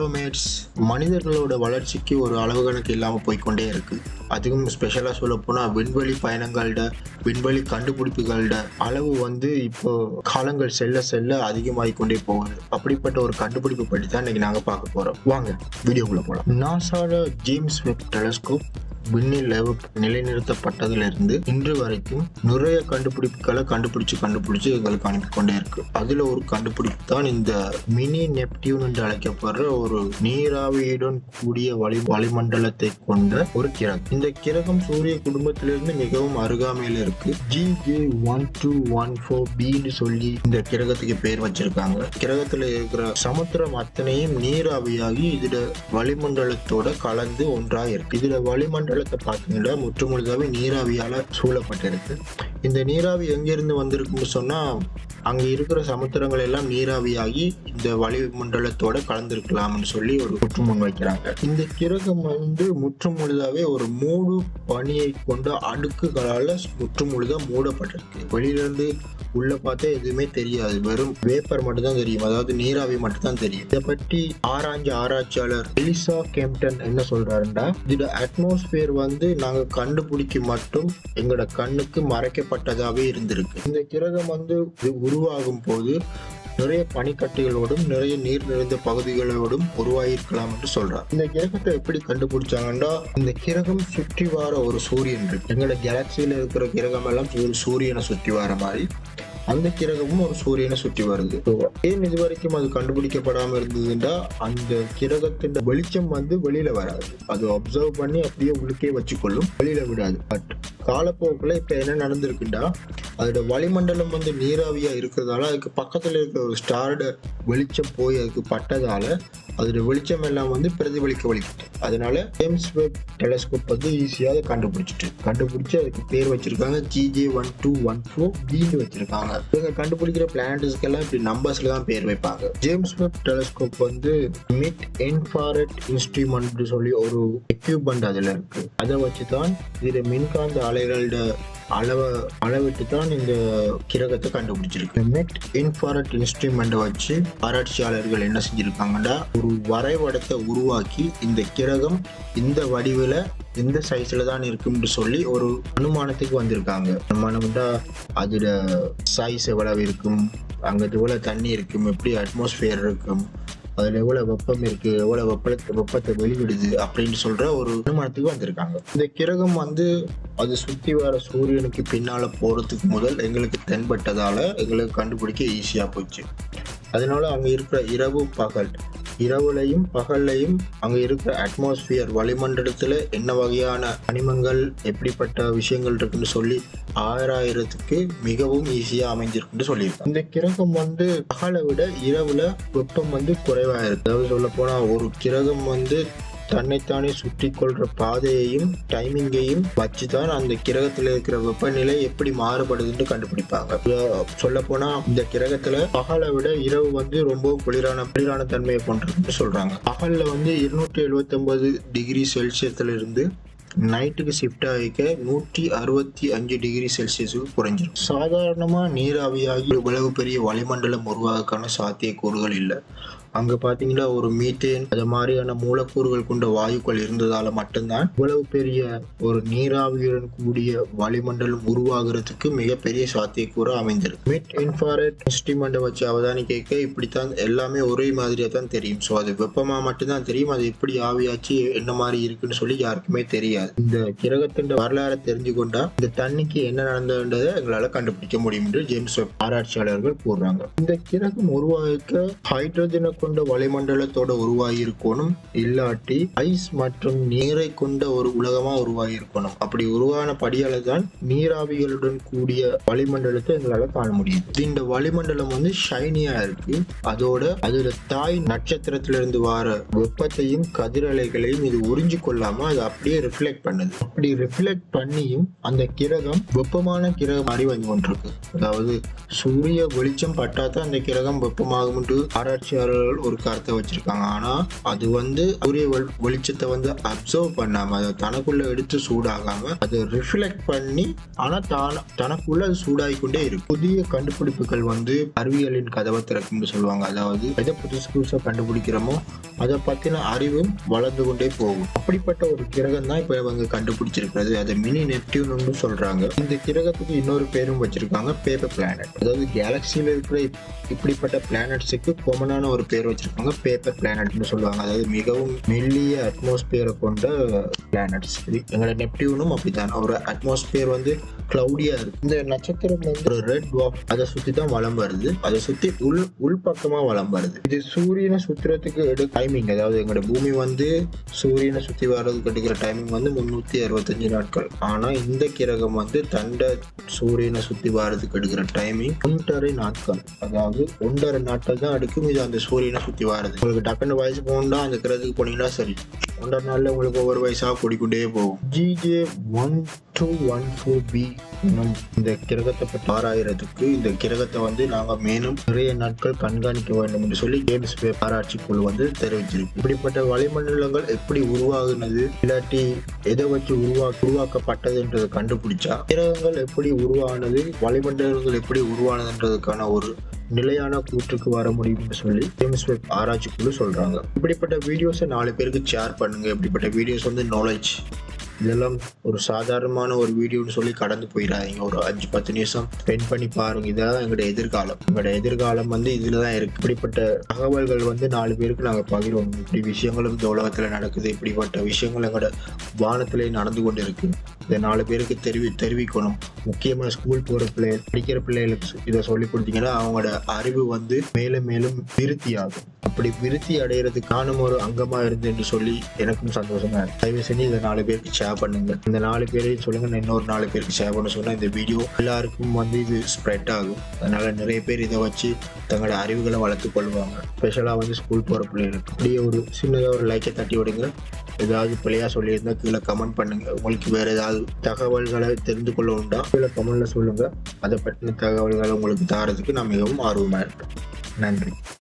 Hello mats மனிதர்களோட வளர்ச்சிக்கு ஒரு அளவு கணக்கு இல்லாமல் போய்க்கொண்டே இருக்குது அதுவும் ஸ்பெஷலாக சொல்லப்போனால் விண்வெளி பயணங்களோட விண்வெளி கண்டுபிடிப்புகளோட அளவு வந்து இப்போ காலங்கள் செல்ல செல்ல அதிகமாகிக் கொண்டே போகுது. அப்படிப்பட்ட ஒரு கண்டுபிடிப்பு பற்றி தான் இன்றைக்கி நாங்கள் பார்க்க போகிறோம் வாங்க வீடியோக்குள்ளே போகலாம் நாசாவோட ஜேம்ஸ் வெப் டெலஸ்கோப் விண்ணில் நிலைநிறுத்தப்பட்டதிலிருந்து இன்று வரைக்கும் நிறைய கண்டுபிடிப்புகளை கண்டுபிடிச்சு கண்டுபிடிச்சு எங்களுக்கு அனுப்பி கொண்டே இருக்கு. அதுல ஒரு கண்டுபிடிப்பு தான் இந்த மினி நெப்டியூன் என்று அழைக்கப்படுற ஒரு நீராவியுடன் கூடிய வளி வளிமண்டலத்தை கொண்ட ஒரு கிரகம். இந்த கிரகம் சூரிய குடும்பத்திலிருந்து மிகவும் அருகாமையில் இருக்கு. G J one two one four பின்னு சொல்லி இந்த கிரகத்துக்கு பேர் வச்சிருக்காங்க. கிரகத்துல இருக்கிற சமுத்திரம் அத்தனையும் நீராவியாகி இதுல வளிமண்டலத்தோட கலந்து ஒன்றாக இருக்கு இதுல வளிமண்டலத்தை பார்த்தீங்கன்னா முற்றுமுழுதாவே நீராவியால சூழப்பட்டிருக்கு. இந்த நீராவி எங்கிருந்து வந்திருக்குன்னு சொன்னா அங்க இருக்கிற சமுத்திரங்கள் எல்லாம் நீராவியாகி இந்த வளிமண்டலத்தோட கலந்துருக்கலாம்னு சொல்லி ஒரு குற்றம் வைக்கிறாங்க. இந்த கிரகம் வந்து முற்றுமுழுதாவே ஒரு மூடு பனியை கொண்ட அடுக்குகளால முற்றுமுழுதா மூடப்பட்டிருக்கு. வெளியிலிருந்து உள்ள பார்த்தா எதுவுமே தெரியாது. வெறும் வேப்பர் மட்டும் தான் தெரியும். அதாவது நீராவி மட்டும் தான் தெரியும். இதை பற்றி ஆராய்ஞ்ச ஆராய்ச்சியாளர் எலிசா கேம்டன் என்ன சொல்றாருன்னா இதோட அட்மாஸ்பியர் வந்து நாங்க கண்டுபிடிக்க மட்டும் எங்களோட கண்ணுக்கு மறைக்கப்பட்டதாகவே இருந்திருக்கு. இந்த கிரகம் வந்து உருவாகும் போது நிறைய பனிக்கட்டிகளோடும் நிறைய நீர் நிறைந்த பகுதிகளோடும் உருவாகியிருக்கலாம் என்று சொல்றார். இந்த கிரகத்தை எப்படி கண்டுபிடிச்சாங்கன்னா இந்த கிரகம் சுற்றி வார ஒரு சூரியன் இருக்கு. எங்களோட கேலக்சியில இருக்கிற கிரகம் எல்லாம் ஒரு சூரியனை சுற்றி வர மாதிரி. அந்த கிரகமும் ஒரு சூரியனை சுற்றி வருது. ஏன் இது வரைக்கும் அது கண்டுபிடிக்கப்படாம இருந்ததுன்னா அந்த கிரகத்தின் வெளிச்சம் வந்து வெளியில வராது. அது அப்சர்வ் பண்ணி அப்படியே உள்ளுக்கே வச்சுக்கொள்ளும் வெளியில விடாது. பட் காலப்போக்கில் இப்ப என்ன நடந்திருக்குன்னா அதோட வளிமண்டலம் வந்து நீராவியாக இருக்கிறதால அதுக்கு பக்கத்தில் இருக்கிற ஒரு ஸ்டாரோட வெளிச்சம் போய் அதுக்கு பட்டதால் அதோட வெளிச்சம் எல்லாம் வந்து பிரதிபலிக்க வலிக்கிட்டு அதனால ஜேம்ஸ் வெப் டெலஸ்கோப் வந்து ஈஸியாக அதை கண்டுபிடிச்சிட்டு கண்டுபிடிச்சி அதுக்கு பேர் வச்சிருக்காங்க GJ one two one four பின்னு வச்சிருக்காங்க. இவங்க கண்டுபிடிக்கிற பிளானட்ஸ்க்கெல்லாம் இப்படி நம்பர்ஸ்ல தான் பேர் வைப்பாங்க. ஜேம்ஸ் வெப் டெலஸ்கோப் வந்து மிட் இன்ஃபாரட் இன்ஸ்ட்ருமெண்ட் சொல்லி ஒரு எக்யூப்மெண்ட் அதில் இருக்கு. அதை வச்சு தான் இதில் மின்காந்த அலைகளோட அளவை அளவிட்டு தான் இந்த கிரகத்தை கண்டுபிடிச்சிருக்கு மெட் இன்ஃபாரட் இன்ஸ்ட்ருமெண்ட்டை வச்சு ஆராய்ச்சியாளர்கள் என்ன செஞ்சிருக்காங்கன்னா ஒரு வரைபடத்தை உருவாக்கி இந்த கிரகம் இந்த வடிவில் இந்த சைஸ்ல தான் இருக்கும்னு சொல்லி ஒரு அனுமானத்துக்கு வந்திருக்காங்க. அனுமானம்டா அதோட சைஸ் எவ்வளவு இருக்கும்? அங்கே எவ்வளோ தண்ணி இருக்கும்? எப்படி அட்மாஸ்பியர் இருக்கும்? அதுல எவ்வளவு வெப்பம் இருக்கு எவ்வளவு வெப்பத்தை வெப்பத்தை வெளிவிடுது அப்படின்னு சொல்ற ஒரு அனுமானத்துக்கு வந்திருக்காங்க. இந்த கிரகம் வந்து அது சுத்தி வர சூரியனுக்கு பின்னால போறதுக்கு முதல் எங்களுக்கு தென்பட்டதால எங்களுக்கு கண்டுபிடிக்க ஈஸியா போச்சு. அதனால அங்க இருக்கிற இரவு பகல் இரவுலையும் பகல்லையும் அங்க இருக்கிற அட்மாஸ்பியர் வளிமண்டலத்துல என்ன வகையான கனிமங்கள் எப்படிப்பட்ட விஷயங்கள் இருக்குன்னு சொல்லி ஆறாயிரத்துக்கு மிகவும் ஈஸியா அமைஞ்சிருக்குன்னு சொல்லியிருக்காங்க. இந்த கிரகம் வந்து பகலை விட இரவுல வெப்பம் வந்து குறைவாக இருக்கு. அதாவது சொல்ல போனா ஒரு கிரகம் வந்து தன்னைத்தானே சுற்றி கொள்ற பாதையையும் டைமிங்கையும் வச்சுதான் அந்த கிரகத்துல இருக்கிற வெப்பநிலை எப்படி மாறுபடுதுன்னு கண்டுபிடிப்பாங்க. சொல்ல போனா இந்த கிரகத்துல பகலை விட இரவு வந்து ரொம்ப குளிரான குளிரான தன்மையை கொண்டிருக்குன்னு சொல்றாங்க. பகல்ல வந்து இருநூற்றி எழுபத்தி ஒன்பது டிகிரி செல்சியஸ்ல இருந்து நைட்டுக்கு ஷிஃப்ட் ஆகிக்க நூற்றி அறுபத்தி அஞ்சு டிகிரி செல்சியஸுக்கு குறைஞ்சிரும். சாதாரணமாக நீராவியாகி இவ்வளவு பெரிய வளிமண்டலம் உருவாகக்கான சாத்தியக்கூறுகள் இல்லை. அங்க பாத்தீங்கன்னா ஒரு மீத்தேன் அது மாதிரியான மூலக்கூறுகள் கொண்ட வாயுக்கள் இருந்ததால மட்டும்தான் இவ்வளவு பெரிய ஒரு நீராவியுடன் கூடிய வளிமண்டலம் உருவாகிறதுக்கு மிகப்பெரிய சாத்தியக்கூறு அமைந்திருக்கு. மிட் இன்ஃபாரட் இன்ஸ்ட்ருமெண்ட்டை வச்சு அவதானி கேட்க இப்படித்தான் எல்லாமே ஒரே மாதிரியா தான் தெரியும். ஸோ அது வெப்பமா மட்டும்தான் தெரியும். அது எப்படி ஆவியாச்சு என்ன மாதிரி இருக்குன்னு சொல்லி யாருக்குமே தெரியாது. இந்த கிரகத்தின் வரலாறை தெரிஞ்சு கொண்டா இந்த தண்ணிக்கு என்ன நடந்ததுன்றதை எங்களால கண்டுபிடிக்க முடியும் என்று ஜேம்ஸ் வெப் ஆராய்ச்சியாளர்கள் கூறுறாங்க. இந்த கிரகம் உருவாக்க ஹைட்ரஜனை கொண்ட வளிமண்டலத்தோட உருவாகியிருக்கணும் இல்லாட்டி ஐஸ் மற்றும் நீரை கொண்ட ஒரு உலகமா உருவாகியிருக்கணும் அப்படி உருவான படியால தான் நீராவிகளுடன் கூடிய வளிமண்டலத்தை எங்களால காண முடியும். இந்த வளிமண்டலம் வந்து ஷைனியா இருக்கு. அதோட அதோட தாய் நட்சத்திரத்திலிருந்து வர வெப்பத்தையும் கதிரலைகளையும் இது உறிஞ்சு கொள்ளாம அது அப்படியே ரிஃப்ளெக்ட் பண்ணுது. அப்படி ரிஃப்ளெக்ட் பண்ணியும் அந்த கிரகம் வெப்பமான கிரகம் மாதிரி வந்து கொண்டிருக்கு. அதாவது சூரிய வெளிச்சம் பட்டாதான் அந்த கிரகம் வெப்பமாகும் என்று ஆராய்ச்சியாளர்கள் வல்லுநர்கள் ஒரு கருத்தை வச்சிருக்காங்க. ஆனா அது வந்து சூரிய வெளிச்சத்தை வந்து அப்சர்வ் பண்ணாம அதை தனக்குள்ள எடுத்து சூடாகாம அதை ரிஃப்ளெக்ட் பண்ணி ஆனா தான தனக்குள்ள அது சூடாகி கொண்டே இருக்கு. புதிய கண்டுபிடிப்புகள் வந்து அறிவியலின் கதவை திறக்கும்னு சொல்லுவாங்க. அதாவது எதை புதுசு புதுசாக கண்டுபிடிக்கிறோமோ அதை பத்தின அறிவும் வளர்ந்து கொண்டே போகும். அப்படிப்பட்ட ஒரு கிரகம் தான் இப்ப இவங்க கண்டுபிடிச்சிருக்கிறது. அதை மினி நெப்டியூன்னு சொல்றாங்க. இந்த கிரகத்துக்கு இன்னொரு பேரும் வச்சிருக்காங்க பேப்பர் பிளானட் அதாவது கேலக்சியில் இருக்கிற இப்படிப்பட்ட பிளானட்ஸுக்கு கொமனான ஒரு பேர் பேர் வச்சிருக்காங்க பேப்பர் பிளானட்னு சொல்லுவாங்க. அதாவது மிகவும் மெல்லிய அட்மாஸ்பியரை கொண்ட பிளானட்ஸ் எங்களோட நெப்டியூனும் அப்படித்தான். ஒரு அட்மாஸ்பியர் வந்து கிளவுடியா இருக்கு இந்த நட்சத்திரம் வந்து ஒரு ரெட் வாக் அதை சுத்தி தான் வளம் வருது. அதை சுத்தி உள் உள்பக்கமா வளம் வருது. இது சூரியனை சுத்துறதுக்கு எடு டைமிங் அதாவது எங்களோட பூமி வந்து சூரியனை சுத்தி வர்றதுக்கு எடுக்கிற டைமிங் வந்து முன்னூத்தி அறுபத்தஞ்சு நாட்கள். ஆனா இந்த கிரகம் வந்து தண்ட சூரியனை சுத்தி வர்றதுக்கு எடுக்கிற டைமிங் ஒன்றரை நாட்கள். அதாவது ஒன்றரை நாட்கள் தான் எடுக்கும். இது அந்த சூரியன் சுத்தி வர்றது உங்களுக்கு டக்குன்னு வயசு போகணும்னா அந்த கிரகத்துக்கு போனீங்கன்னா சரி. ஒன்றரை நாள்ல உங்களுக்கு ஒவ்வொரு வயசாக கூடிக்கொண்டே போகும். GJ one two one four b என்னும் இந்த கிரகத்தை பற்றி ஆராயறதுக்கு இந்த கிரகத்தை வந்து நாங்க மேலும் நிறைய நாட்கள் கண்காணிக்க வேண்டும் என்று சொல்லி ஜேம்ஸ் வெப் ஆராய்ச்சி குழு வந்து தெரிவிச்சிருக்கு. இப்படிப்பட்ட வளிமண்டலங்கள் எப்படி உருவாகுனது இல்லாட்டி எதை வச்சு உருவா உருவாக்கப்பட்டதுன்றதை கண்டுபிடிச்சா கிரகங்கள் எப்படி உருவானது வளிமண்டலங்கள் எப்படி உருவானதுன்றதுக்கான ஒரு நிலையான கூற்றுக்கு வர முடியும்னு சொல்லி ஜேம்ஸ் வெப் ஆராய்ச்சி குழு சொல்றாங்க. இப்படிப்பட்ட வீடியோஸை நாலு பேருக்கு ஷேர் பண்ணுங்க. இப்படிப்பட்ட வீடியோஸ் வந்து நாலேஜ் இதெல்லாம் ஒரு சாதாரணமான ஒரு வீடியோன்னு சொல்லி கடந்து போயிடாதீங்க ஒரு அஞ்சு பத்து நிமிஷம் ஸ்பெண்ட் பண்ணி பாருங்க. இதெல்லாம் எங்களோட எதிர்காலம். எங்களோட எதிர்காலம் வந்து இதில் தான் இருக்கு. இப்படிப்பட்ட தகவல்கள் வந்து நாலு பேருக்கு நாங்கள் பகிர்வோம். இப்படி விஷயங்களும் இந்த உலகத்தில் நடக்குது. இப்படிப்பட்ட விஷயங்கள் எங்களோட வானத்திலே நடந்து கொண்டு இருக்குது இதை நாலு பேருக்கு தெரிவி தெரிவிக்கணும். முக்கியமாக ஸ்கூல் போகிற பிள்ளை படிக்கிற பிள்ளைகளுக்கு இதை சொல்லி கொடுத்தீங்கன்னா அவங்களோட அறிவு வந்து மேலும் மேலும் விருத்தி ஆகும். அப்படி விருத்தி அடைகிறதுக்கான ஒரு அங்கமாக இருந்து என்று சொல்லி எனக்கும் சந்தோஷமா இருக்கு. தயவு செஞ்சு இதை நாலு பேருக்கு ஷேர் பண்ணுங்க. இந்த நாலு பேரையும் சொல்லுங்க நான் இன்னொரு நாலு பேருக்கு ஷேர் பண்ண சொன்னால் இந்த வீடியோ எல்லாருக்கும் வந்து இது ஸ்ப்ரெட் ஆகும். அதனால நிறைய பேர் இதை வச்சு தங்களோட அறிவுகளை வளர்த்து கொள்வாங்க. ஸ்பெஷலாக வந்து ஸ்கூல் போகிற பிள்ளைகளுக்கு. அப்படியே ஒரு சின்னதாக ஒரு லைக்கை தட்டி விடுங்க. ஏதாவது பிள்ளையா சொல்லியிருந்தா கீழே கமெண்ட் பண்ணுங்க. உங்களுக்கு வேற ஏதாவது தகவல்களை தெரிந்து கொள்ள உண்டா? கீழே கமெண்ட்ல சொல்லுங்க. அதை பற்றின தகவல்களை உங்களுக்கு தாரதுக்கு நான் மிகவும் ஆர்வமாக இருக்கேன். நன்றி.